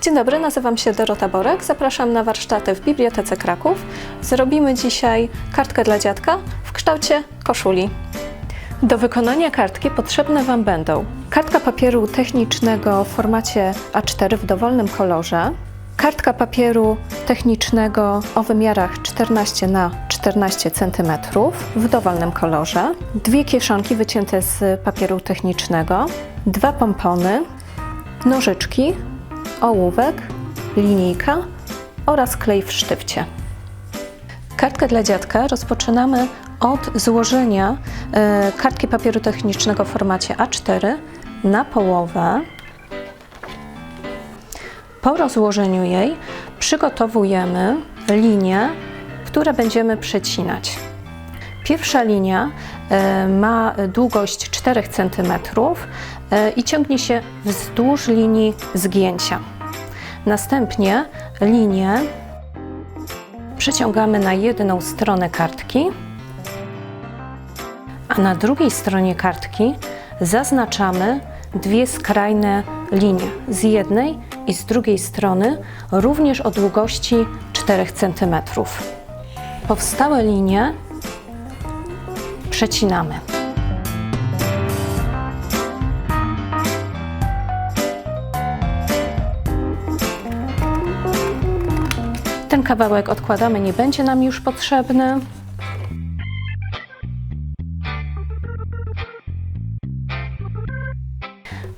Dzień dobry, nazywam się Dorota Borek. Zapraszam na warsztaty w Bibliotece Kraków. Zrobimy dzisiaj kartkę dla dziadka w kształcie koszuli. Do wykonania kartki potrzebne Wam będą kartka papieru technicznego w formacie A4 w dowolnym kolorze, kartka papieru technicznego o wymiarach 14 na 14 cm w dowolnym kolorze, dwie kieszonki wycięte z papieru technicznego, dwa pompony, nożyczki, ołówek, linijka oraz klej w sztywcie. Kartkę dla dziadka rozpoczynamy od złożenia e, kartki papieru technicznego w formacie A4 na połowę. Po rozłożeniu jej przygotowujemy linie, które będziemy przecinać. Pierwsza linia e, ma długość 4 cm e, i ciągnie się wzdłuż linii zgięcia. Następnie linię przeciągamy na jedną stronę kartki, a na drugiej stronie kartki zaznaczamy dwie skrajne linie z jednej i z drugiej strony, również o długości 4 cm. Powstałe linie przecinamy. Ten kawałek odkładamy, nie będzie nam już potrzebny.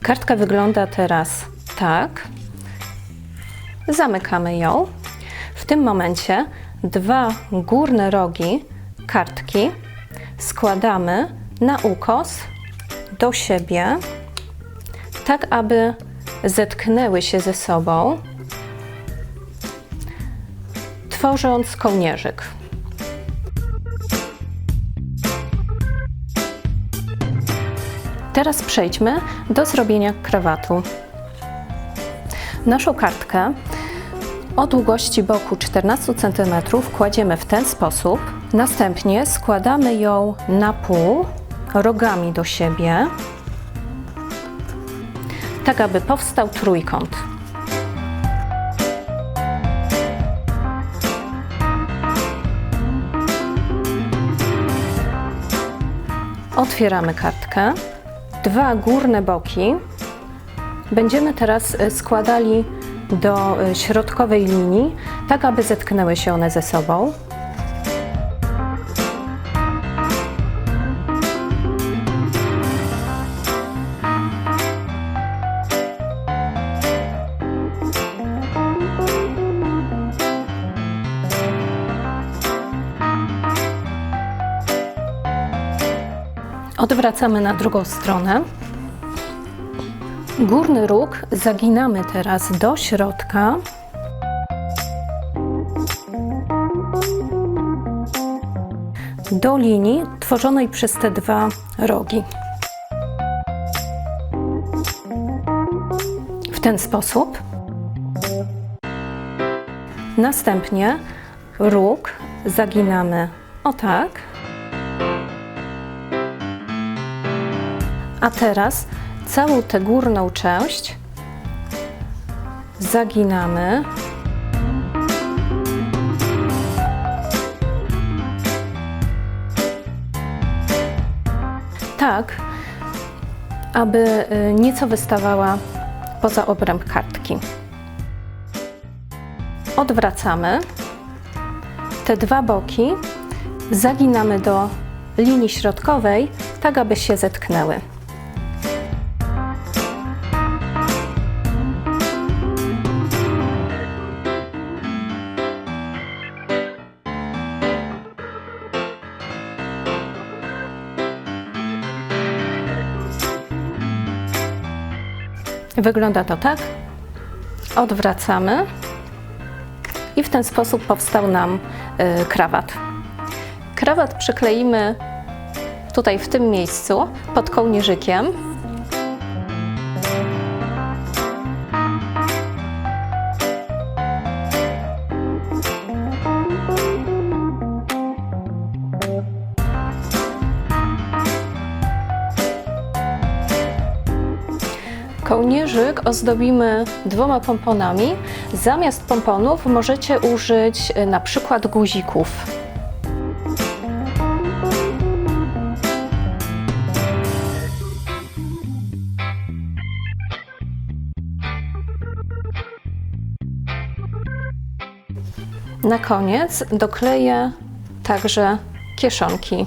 Kartka wygląda teraz tak. Zamykamy ją. W tym momencie dwa górne rogi kartki składamy na ukos do siebie, tak aby zetknęły się ze sobą, tworząc kołnierzyk. Teraz przejdźmy do zrobienia krawatu. Naszą kartkę o długości boku 14 cm kładziemy w ten sposób. Następnie składamy ją na pół rogami do siebie, tak aby powstał trójkąt. Otwieramy kartkę. Dwa górne boki będziemy teraz e, składali do e, środkowej linii, tak aby zetknęły się one ze sobą. Odwracamy na drugą stronę. Górny róg zaginamy teraz do środka. Do linii tworzonej przez te dwa rogi. W ten sposób. Następnie róg zaginamy o tak. A teraz całą tę górną część zaginamy. Tak, aby y, nieco wystawała poza obręb kartki. Odwracamy te dwa boki, zaginamy do linii środkowej, tak aby się zetknęły. Wygląda to tak. Odwracamy i w ten sposób powstał nam y, krawat. Krawat przykleimy tutaj w tym miejscu pod kołnierzykiem. Kołnierzyk ozdobimy dwoma pomponami. Zamiast pomponów możecie użyć y, na przykład guzików. Na koniec dokleję także kieszonki.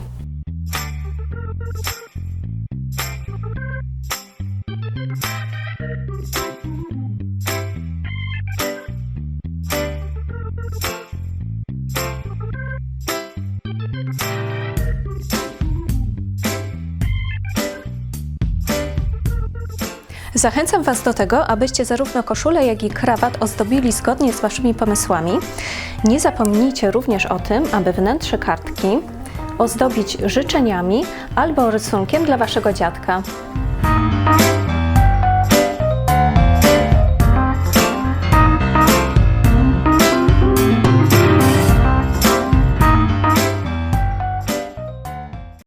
Zachęcam Was do tego, abyście zarówno koszulę, jak i krawat ozdobili zgodnie z Waszymi pomysłami. Nie zapomnijcie również o tym, aby wnętrze kartki ozdobić życzeniami albo rysunkiem dla Waszego dziadka.